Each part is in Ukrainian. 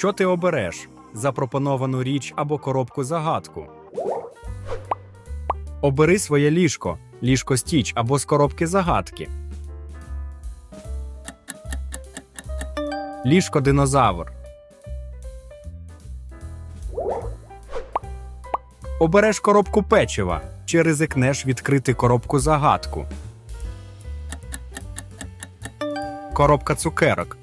Що ти обереш? Запропоновану річ або коробку загадку. Обери своє ліжко, ліжко стіч або з коробки загадки. Ліжко динозавр. Обереш коробку печива чи ризикнеш відкрити коробку загадку. Коробка цукерок.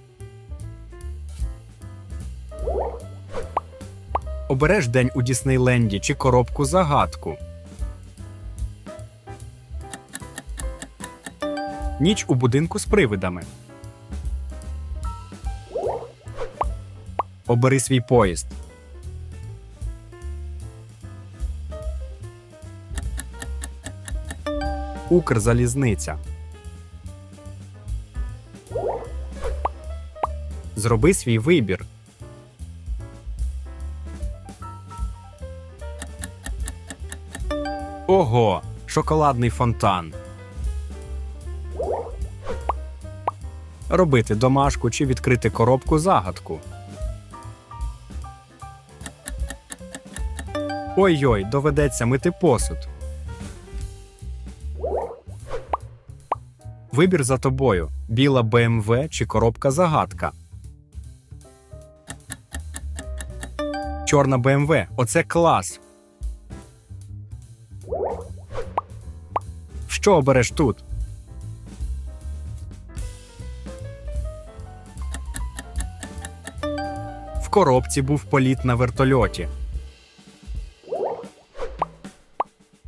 Обереш день у Діснейленді чи коробку загадку. Ніч у будинку з привидами. Обери свій поїзд. Укрзалізниця. Зроби свій вибір. Ого, шоколадний фонтан. Робити домашку чи відкрити коробку загадку. Ой-ой, доведеться мити посуд. Вибір за тобою: біла БМВ чи коробка загадка. Чорна БМВ. Оце клас. Що обереш тут? В коробці був політ на вертольоті.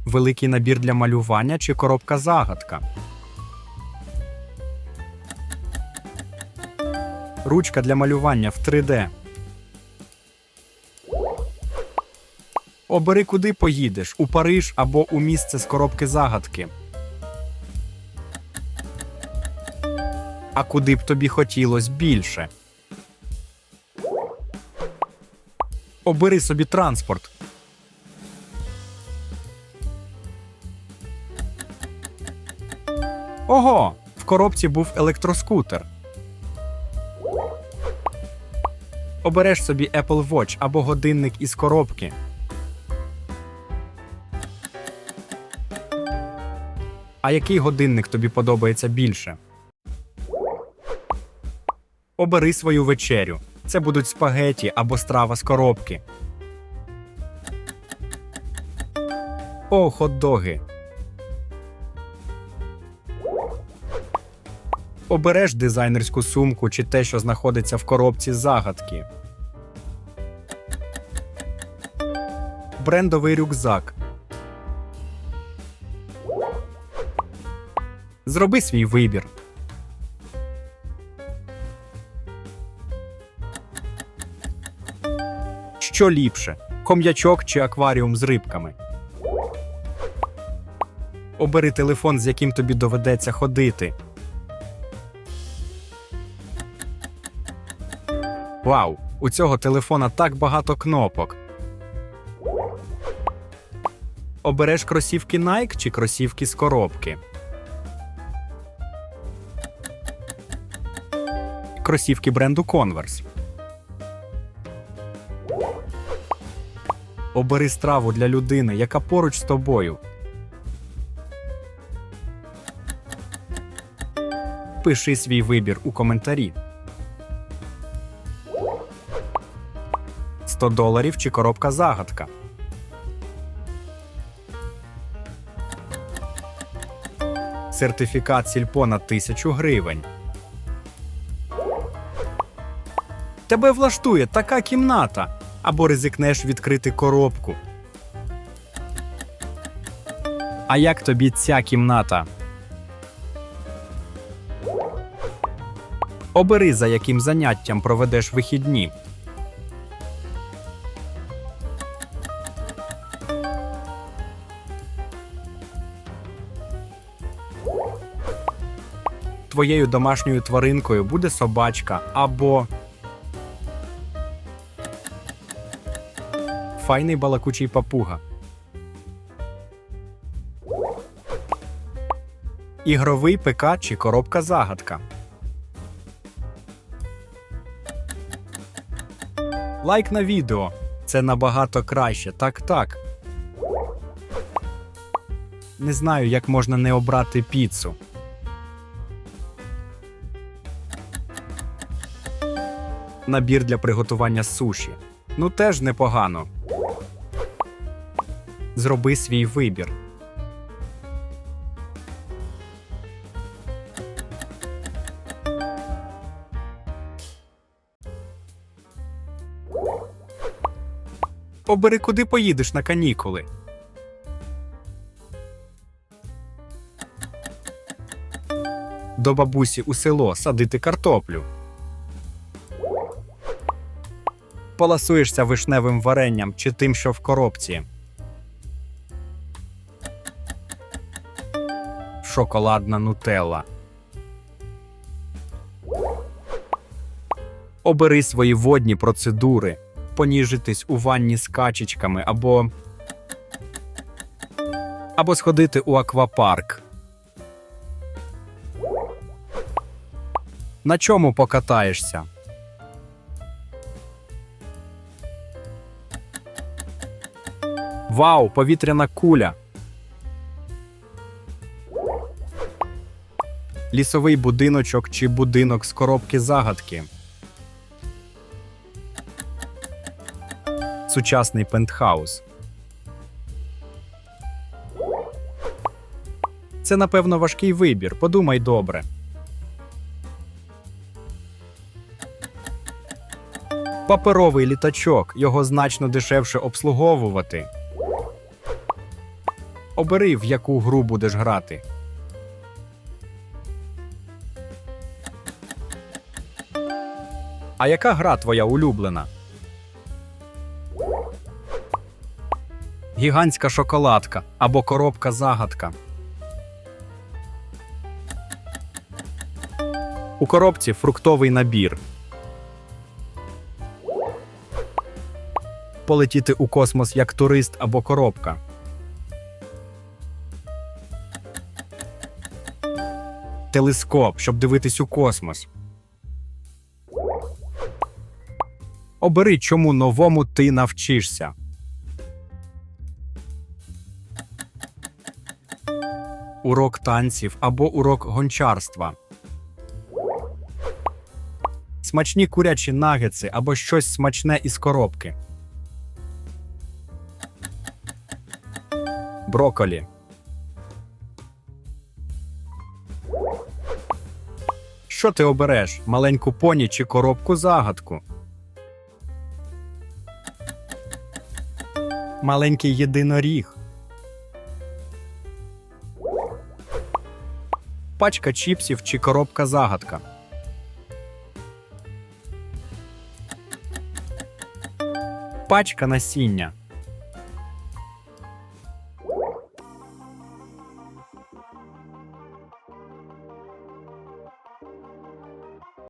Великий набір для малювання чи коробка загадка. Ручка для малювання в 3D. Обери, куди поїдеш у Париж або у місце з коробки загадки. А куди б тобі хотілось більше? Обери собі транспорт. Ого! В коробці був електроскутер. Обереш собі Apple Watch або годинник із коробки. А який годинник тобі подобається більше? Обери свою вечерю. Це будуть спагеті або страва з коробки. О, хот-доги. Обереш дизайнерську сумку чи те, що знаходиться в коробці загадки. Брендовий рюкзак. Зроби свій вибір. Що ліпше: ком'ячок чи акваріум з рибками. Обери телефон, з яким тобі доведеться ходити. Вау! У цього телефона так багато кнопок. Обереш кросівки Nike чи кросівки з коробки. Кросівки бренду Converse. Обери страву для людини, яка поруч з тобою. Пиши свій вибір у коментарі. 100 доларів чи коробка загадка. Сертифікат сільпо на 1000 гривень. Тебе влаштує така кімната. Або ризикнеш відкрити коробку. А як тобі ця кімната? Обери, за яким заняттям проведеш вихідні. Твоєю домашньою тваринкою буде собачка або файний балакучий папуга. Ігровий ПК чи коробка загадка. Лайк на відео. Це набагато краще. Так, так. Не знаю, як можна не обрати піцу. Набір для приготування суші. Ну теж непогано. Зроби свій вибір. Обери, куди поїдеш на канікули. До бабусі у село садити картоплю. Поласуєшся вишневим варенням чи тим, що в коробці. Шоколадна нутелла. Обери свої водні процедури. Поніжитись у ванні з качечками або. або сходити у аквапарк. На чому покатаєшся? Вау, повітряна куля. Лісовий будиночок чи будинок з коробки загадки. Сучасний пентхаус. Це, напевно, важкий вибір. Подумай добре. Паперовий літачок. Його значно дешевше обслуговувати. Обери, в яку гру будеш грати. А яка гра твоя улюблена? Гігантська шоколадка або коробка загадка. У коробці фруктовий набір. Полетіти у космос як турист або коробка. Телескоп, щоб дивитись у космос. Обери, чому новому ти навчишся. Урок танців або урок гончарства. Смачні курячі нагетси або щось смачне із коробки. Броколі. Що ти обереш? Маленьку поні чи коробку загадку? Маленький єдиноріг. Пачка чіпсів чи коробка загадка. Пачка насіння.